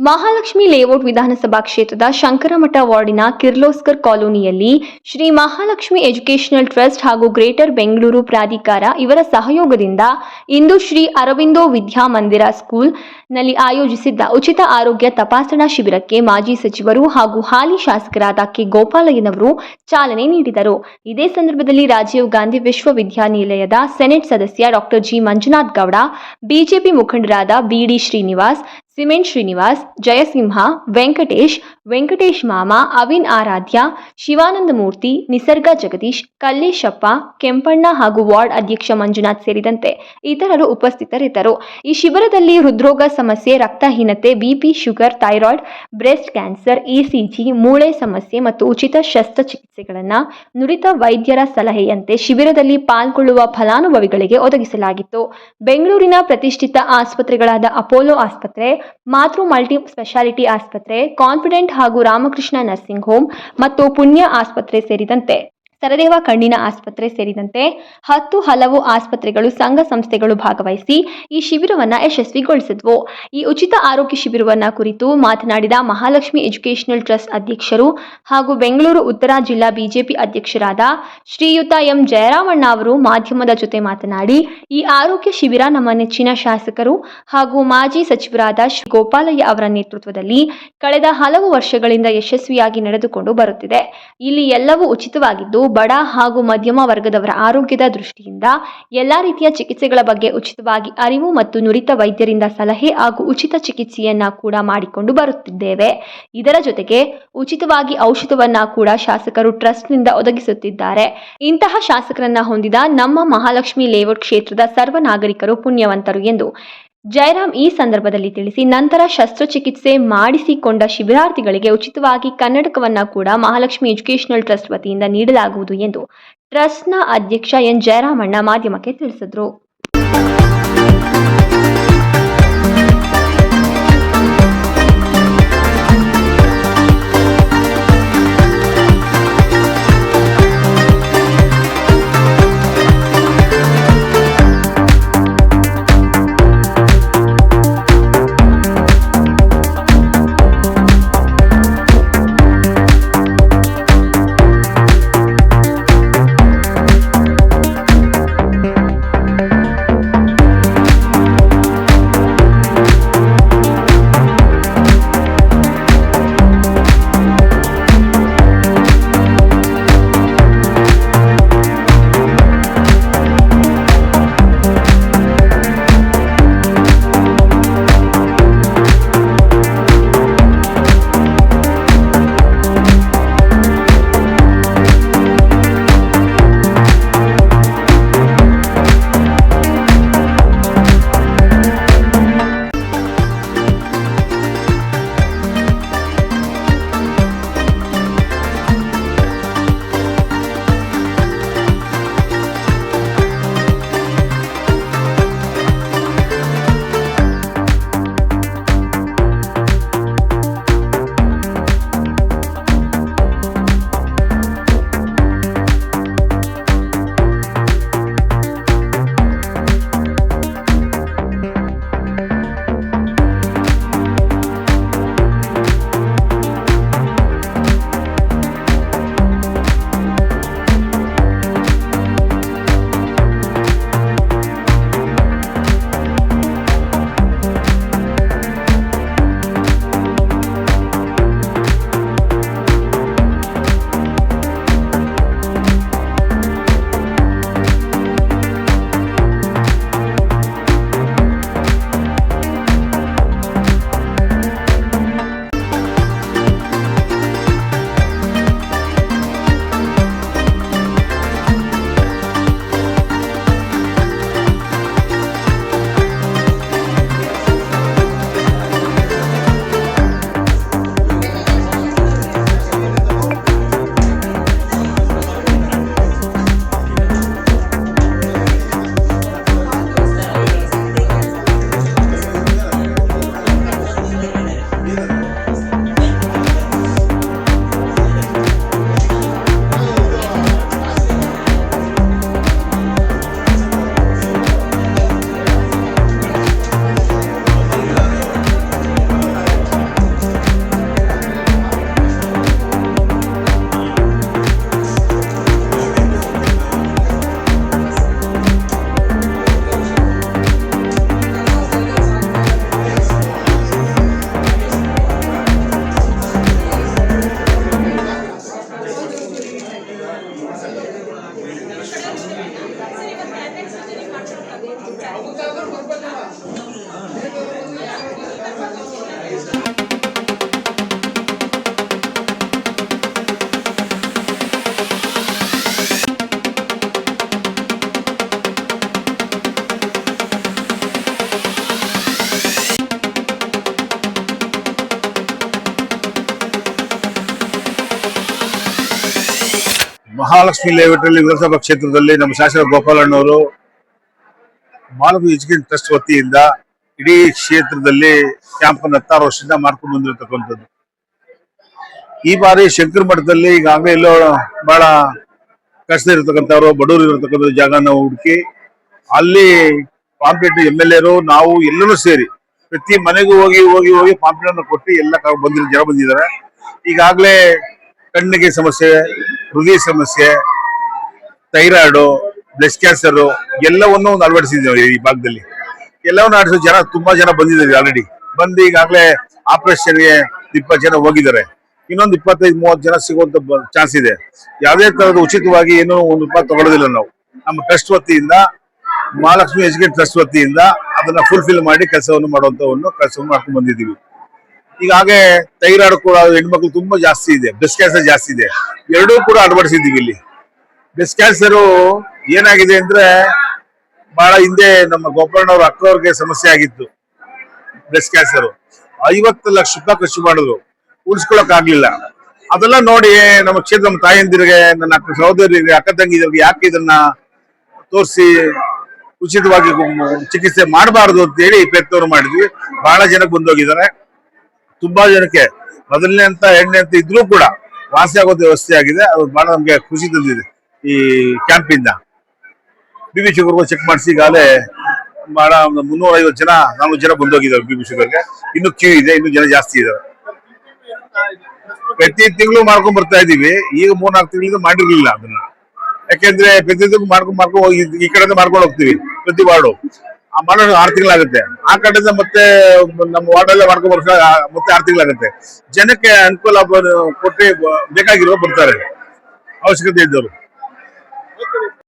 Mahalakshmi layout ವಿಧಾನಸಭಾ ಕ್ಷೇತ್ರದ ಶಂಕರಮಠ ವಾರ್ಡಿನ ಕಿರ್ಲೋಸ್ಕರ್ ಕಾಲೋನಿಯಲ್ಲಿ ಶ್ರೀ ಮಹಾಲಕ್ಷ್ಮಿ ಎಜುಕೇಷನಲ್ ಟ್ರಸ್ಟ್ ಹಾಗೂ ಗ್ರೇಟರ್ ಬೆಂಗಳೂರು ಪ್ರಾಧಿಕಾರ ಇವರ ಸಹಯೋಗದಿಂದ ಇಂದು ಶ್ರೀ ಅರವಿಂದೋ ವಿದ್ಯಾಮಂದಿರ ಸ್ಕೂಲ್ನಲ್ಲಿ ಆಯೋಜಿಸಿದ್ದ ಉಚಿತ ಆರೋಗ್ಯ ತಪಾಸಣಾ ಶಿಬಿರಕ್ಕೆ ಮಾಜಿ ಸಚಿವರು ಹಾಗೂ ಹಾಲಿ ಶಾಸಕರಾದ ಕೆ ಗೋಪಾಲಯ್ಯನವರು ಚಾಲನೆ ನೀಡಿದರು. ಇದೇ ಸಂದರ್ಭದಲ್ಲಿ ರಾಜೀವ್ ಗಾಂಧಿ ವಿಶ್ವವಿದ್ಯಾನಿಲಯದ ಸೆನೆಟ್ ಸದಸ್ಯ doctor G Manjunath Gowda, BJP ಮುಖಂಡರಾದ B D Srinivas cement Srinivas, Jayasimha, Venkatesh Venkatesh ಮಾಮ, ಅವಿನ್ ಆರಾಧ್ಯ, ಶಿವಾನಂದ ಮೂರ್ತಿ, ನಿಸರ್ಗ ಜಗದೀಶ್, ಕಲ್ಲೇಶಪ್ಪ, ಕೆಂಪಣ್ಣ ಹಾಗೂ ವಾರ್ಡ್ ಅಧ್ಯಕ್ಷ ಮಂಜುನಾಥ್ ಸೇರಿದಂತೆ ಇತರರು ಉಪಸ್ಥಿತರಿದ್ದರು. ಈ ಶಿಬಿರದಲ್ಲಿ ಹೃದ್ರೋಗ ಸಮಸ್ಯೆ, ರಕ್ತಹೀನತೆ BP sugar, thyroid, breast cancer ECG ಮೂಳೆ ಸಮಸ್ಯೆ ಮತ್ತು ಉಚಿತ ಶಸ್ತ್ರಚಿಕಿತ್ಸೆಗಳನ್ನು ನುರಿತ ವೈದ್ಯರ ಸಲಹೆಯಂತೆ ಶಿಬಿರದಲ್ಲಿ ಪಾಲ್ಗೊಳ್ಳುವ ಫಲಾನುಭವಿಗಳಿಗೆ ಒದಗಿಸಲಾಗಿತ್ತು. ಬೆಂಗಳೂರಿನ ಪ್ರತಿಷ್ಠಿತ ಆಸ್ಪತ್ರೆಗಳಾದ ಅಪೋಲೋ ಆಸ್ಪತ್ರೆ ಮಾತೃ ಮಲ್ಟಿ ಸ್ಪೆಷಾಲಿಟಿ ಆಸ್ಪತ್ರೆ ಕಾನ್ಫಿಡೆಂಟ್ ಹಾಗೂ ರಾಮಕೃಷ್ಣ ನರ್ಸಿಂಗ್ ಹೋಮ್ ಮತ್ತು ಪುಣ್ಯ ಆಸ್ಪತ್ರೆ ಸೇರಿದಂತೆ. ಸರದೇವ ಕಣ್ಣಿನ ಆಸ್ಪತ್ರೆ ಸೇರಿದಂತೆ ಹತ್ತು ಹಲವು ಆಸ್ಪತ್ರೆಗಳು ಸಂಘ ಸಂಸ್ಥೆಗಳು ಭಾಗವಹಿಸಿ ಈ ಶಿಬಿರವನ್ನು ಯಶಸ್ವಿಗೊಳಿಸಿದ್ವು. ಈ ಉಚಿತ ಆರೋಗ್ಯ ಶಿಬಿರವನ್ನು ಕುರಿತು ಮಾತನಾಡಿದ ಮಹಾಲಕ್ಷ್ಮಿ ಎಜುಕೇಷನಲ್ ಟ್ರಸ್ಟ್ ಅಧ್ಯಕ್ಷರು ಹಾಗೂ ಬೆಂಗಳೂರು ಉತ್ತರ ಜಿಲ್ಲಾ ಬಿಜೆಪಿ ಅಧ್ಯಕ್ಷರಾದ ಶ್ರೀಯುತ ಎಂ ಜಯರಾಮಣ್ಣ ಅವರು ಮಾಧ್ಯಮದ ಜೊತೆ ಮಾತನಾಡಿ, ಈ ಆರೋಗ್ಯ ಶಿಬಿರ ನಮ್ಮ ನೆಚ್ಚಿನ ಶಾಸಕರು ಹಾಗೂ ಮಾಜಿ ಸಚಿವರಾದ ಶ್ರೀ ಗೋಪಾಲಯ್ಯ ಅವರ ನೇತೃತ್ವದಲ್ಲಿ ಕಳೆದ ಹಲವು ವರ್ಷಗಳಿಂದ ಯಶಸ್ವಿಯಾಗಿ ನಡೆದುಕೊಂಡು ಬರುತ್ತಿದೆ. ಇಲ್ಲಿ ಎಲ್ಲವೂ ಉಚಿತವಾಗಿದ್ದು ಬಡ ಹಾಗೂ ಮಧ್ಯಮ ವರ್ಗದವರ ಆರೋಗ್ಯದ ದೃಷ್ಟಿಯಿಂದ ಎಲ್ಲ ರೀತಿಯ ಚಿಕಿತ್ಸೆಗಳ ಬಗ್ಗೆ ಉಚಿತವಾಗಿ ಅರಿವು ಮತ್ತು ನುರಿತ ವೈದ್ಯರಿಂದ ಸಲಹೆ ಹಾಗೂ ಉಚಿತ ಚಿಕಿತ್ಸೆಯನ್ನ ಕೂಡ ಮಾಡಿಕೊಂಡು ಬರುತ್ತಿದ್ದೇವೆ. ಇದರ ಜೊತೆಗೆ ಉಚಿತವಾಗಿ ಔಷಧವನ್ನ ಕೂಡ ಶಾಸಕರು ಟ್ರಸ್ಟ್ನಿಂದ ಒದಗಿಸುತ್ತಿದ್ದಾರೆ. ಇಂತಹ ಶಾಸಕರನ್ನ ಹೊಂದಿದ ನಮ್ಮ ಮಹಾಲಕ್ಷ್ಮಿ ಲೇಔಟ್ ಕ್ಷೇತ್ರದ ಸರ್ವ ನಾಗರಿಕರು ಪುಣ್ಯವಂತರು ಎಂದು ಜಯರಾಮ್ ಈ ಸಂದರ್ಭದಲ್ಲಿ ತಿಳಿಸಿ, ನಂತರ ಶಸ್ತ್ರಚಿಕಿತ್ಸೆ ಮಾಡಿಸಿಕೊಂಡ ಶಿಬಿರಾರ್ಥಿಗಳಿಗೆ ಉಚಿತವಾಗಿ ಕನ್ನಡಕವನ್ನ ಕೂಡ ಮಹಾಲಕ್ಷ್ಮಿ ಎಜುಕೇಷನಲ್ ಟ್ರಸ್ಟ್ ವತಿಯಿಂದ ನೀಡಲಾಗುವುದು ಎಂದು ಟ್ರಸ್ಟ್ನ ಅಧ್ಯಕ್ಷ ಎನ್. ಜಯರಾಮಣ್ಣ ಮಾಧ್ಯಮಕ್ಕೆ ತಿಳಿಸಿದರು. ಮಹಾಲಕ್ಷ್ಮಿ ಲೇಔಟಲ್ಲಿ ವಿಧಾನಸಭಾ ಕ್ಷೇತ್ರದಲ್ಲಿ ನಮ್ಮ ಶಾಸಕ ಗೋಪಾಲಣ್ಣವರು ಮಾಲವಿ ಎಜುಕೇಶನ್ ಟ್ರಸ್ಟ್ ವತಿಯಿಂದ ಇಡೀ ಕ್ಷೇತ್ರದಲ್ಲಿ ಕ್ಯಾಂಪ್ ಅನ್ನು ಹತ್ತಾರು ವರ್ಷದಿಂದ ಮಾಡ್ಕೊಂಡು ಬಂದಿರತಕ್ಕಂಥದ್ದು. ಈ ಬಾರಿ ಶಂಕರ ಮಠದಲ್ಲಿ ಈಗಾಗಲೇ ಎಲ್ಲೋ ಬಹಳ ಕಷ್ಟ ಇರತಕ್ಕಂಥವ್ರು, ಬಡವರು ಇರತಕ್ಕಂಥ ಜಾಗನ ಹುಡುಕಿ ಅಲ್ಲಿ ಪಾಂಪ್ಲೆಟ್ ಎಂ ಎಲ್ ಎರು, ನಾವು ಎಲ್ಲರೂ ಸೇರಿ ಪ್ರತಿ ಮನೆಗೂ ಹೋಗಿ ಹೋಗಿ ಹೋಗಿ ಪಾಂಪ್ಲೆಟ್ ಅನ್ನು ಕೊಟ್ಟು ಎಲ್ಲ ಬಂದಿರೋ ಜನ ಬಂದಿದ್ದಾರೆ. ಈಗಾಗಲೇ ಕಣ್ಣಿಗೆ ಸಮಸ್ಯೆ, ಹೃದಯ ಸಮಸ್ಯೆ, ಥೈರಾಯ್ಡು ಬ್ರೆಸ್ಟ್ ಕ್ಯಾನ್ಸರ್ ಎಲ್ಲವನ್ನೂ ಒಂದು ಅಳವಡಿಸಿದ್ದೇವೆ ಈ ಭಾಗದಲ್ಲಿ. ಎಲ್ಲವನ್ನು ಆಡಿಸೋ ಜನ, ತುಂಬಾ ಜನ ಬಂದಿದ್ದಾರೆ ಆಲ್ರೆಡಿ ಬಂದು ಈಗಾಗಲೇ ಆಪರೇಷನ್ಗೆ ಇಪ್ಪತ್ತು ಜನ ಹೋಗಿದ್ದಾರೆ. ಇನ್ನೊಂದು ಇಪ್ಪತ್ತೈದು, ಮೂವತ್ತು ಜನ ಸಿಗುವಂತ ಚಾನ್ಸ್ ಇದೆ. ಯಾವುದೇ ತರಹದ ಉಚಿತವಾಗಿ ಏನು ಒಂದು ರೂಪಾಯಿ ತಗೊಳ್ಳೋದಿಲ್ಲ ನಾವು. ನಮ್ಮ ಟ್ರಸ್ಟ್ ವತಿಯಿಂದ, ಮಹಾಲಕ್ಷ್ಮಿ ಎಜುಕೇಟ್ ಟ್ರಸ್ಟ್ ವತಿಯಿಂದ ಅದನ್ನ ಫುಲ್ಫಿಲ್ ಮಾಡಿ ಕೆಲಸವನ್ನು ಮಾಡುವಂತ ಒಂದು ಕೆಲಸವನ್ನು ಮಾಡ್ಕೊಂಡು ಬಂದಿದ್ದೀವಿ. ಈಗ ಹಾಗೆ ಕೂಡ, ಹೆಣ್ಮಕ್ಳು ತುಂಬಾ ಜಾಸ್ತಿ ಇದೆ. ಬ್ರೆಸ್ಟ್ ಕ್ಯಾನ್ಸರ್ ಜಾಸ್ತಿ ಇದೆ. ಎರಡೂ ಕೂಡ ಅಳವಡಿಸಿದ್ದೀವಿ ಇಲ್ಲಿ. ಬ್ರೆಸ್ಟ್ ಕ್ಯಾನ್ಸರ್ ಏನಾಗಿದೆ ಅಂದ್ರೆ ಬಹಳ ಹಿಂದೆ ನಮ್ಮ ಗೋಪಾಲಣ್ಣವ್ರ ಅಕ್ಕವ್ರಿಗೆ ಸಮಸ್ಯೆ ಆಗಿತ್ತು. ಬ್ರೆಸ್ಟ್ ಕ್ಯಾನ್ಸರ್ ಐವತ್ತು ಲಕ್ಷ ರೂಪಾಯಿ ಖರ್ಚು ಮಾಡಿದ್ರು. ಉಳಿಸ್ಕೊಳಕ್ ಆಗ್ಲಿಲ್ಲ ಅದೆಲ್ಲ ನೋಡಿ ನಮ್ಮ ಕ್ಷೇತ್ರ ನಮ್ಮ ತಾಯಂದಿರಿಗೆ, ನನ್ನ ಅಕ್ಕ ಸಹೋದರಿಗೆ ಅಕ್ಕ ತಂಗಿದರಿಗೆ ಯಾಕೆ ಇದನ್ನ ತೋರಿಸಿ ಉಚಿತವಾಗಿ ಚಿಕಿತ್ಸೆ ಮಾಡಬಾರದು ಅಂತ ಹೇಳಿ ಪ್ರಯತ್ನವನ್ನು ಮಾಡಿದ್ವಿ. ಬಹಳ ಜನಕ್ಕೆ ಬಂದೋಗಿದ್ದಾರೆ. ತುಂಬಾ ಜನಕ್ಕೆ. ಮೊದಲನೇ ಅಂತ ಎಣ್ಣೆ ಅಂತ ಇದ್ರೂ ಕೂಡ ವಾಸಿ ಆಗೋದು ವ್ಯವಸ್ಥೆ ಆಗಿದೆ. ಅದು ಬಹಳ ನಮ್ಗೆ ಖುಷಿ ತಂದಿದೆ. ಈ ಕ್ಯಾಂಪ್ ಇಂದ. ಬಿ ಬಿ ಶುಗರ್ಗೂ ಚೆಕ್ ಮಾಡಿಸಿ, ಈಗಾಗಲೇ ಬಹಳ ಒಂದು ಮುನ್ನೂರ ಐವತ್ತು ಜನ ನಾಲ್ಕು ಜನ ಬಂದೋಗಿದ್ದಾರೆ ಬಿ ಬಿ ಶುಗರ್ಗೆ ಇನ್ನು ಕ್ಯೂ ಇದೆ, ಇನ್ನು ಜನ ಜಾಸ್ತಿ ಇದ್ದಾರೆ. ಪ್ರತಿ ತಿಂಗಳು ಮಾಡ್ಕೊಂಡ್ ಬರ್ತಾ ಇದೀವಿ ಈಗ ಮೂರ್ನಾಲ್ಕು ತಿಂಗಳಿಂದ ಮಾಡಿರ್ಲಿಲ್ಲ ಅದನ್ನ. ಯಾಕೆಂದ್ರೆ ಪ್ರತಿ ತಿಂಗಳು ಮಾಡ್ಕೊಂಡ್, ಮಾಡ್ಕೊಂಡು ಈ ಕಡೆಯಿಂದ ಮಾಡ್ಕೊಂಡು ಹೋಗ್ತೀವಿ ಪ್ರತಿ ವಾರ್ಡು. ಆ ಮಾಡೋದು ಆರು ತಿಂಗಳಾಗುತ್ತೆ. ಆ ಕಡೆಯಿಂದ ಮತ್ತೆ ನಮ್ಮ ವಾರ್ಡಲ್ಲೇ ಮಾಡ್ಕೊಂಡ್ ಬರ್ತಾ ಮತ್ತೆ ಆರು ತಿಂಗಳಾಗುತ್ತೆ. ಜನಕ್ಕೆ ಅನುಕೂಲ ಕೊಟ್ಟು ಬೇಕಾಗಿರೋ ಬರ್ತಾರೆ. ಅವಶ್ಯಕತೆ ಇದ್ದವರು.